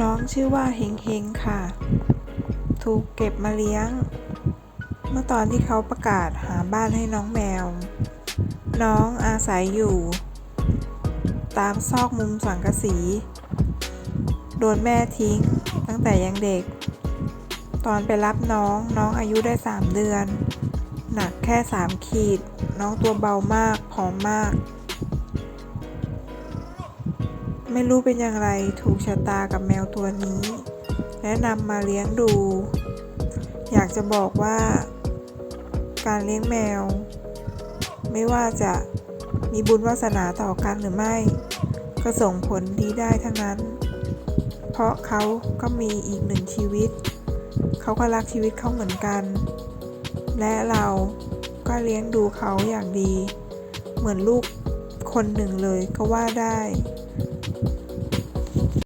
น้องชื่อว่าเฮงเฮงค่ะ ถูกเก็บมาเลี้ยง เมื่อตอนที่เขาประกาศหาบ้านให้น้องแมว น้องอาศัยอยู่ ตามซอกมุมสังกะสี โดนแม่ทิ้งตั้งแต่ยังเด็ก ตอนไปรับน้องน้องอายุได้ 3 เดือน หนักแค่ 3 ขีด น้องตัวเบามากผอมมาก ไม่รู้เป็นอย่างไรถูกชะตากับแมวตัวนี้ และนำมาเลี้ยงดู อยากจะบอกว่า การเลี้ยงแมว ไม่ว่าจะมีบุญวาสนาต่อกันหรือไม่ ก็ส่งผลดีได้ทั้งนั้น เพราะเขาก็มีอีกหนึ่งชีวิต เขาก็รักชีวิตเขาเหมือนกัน และเราก็เลี้ยงดูเขาอย่างดี เหมือนลูกคนหนึ่งเลยก็ว่าได้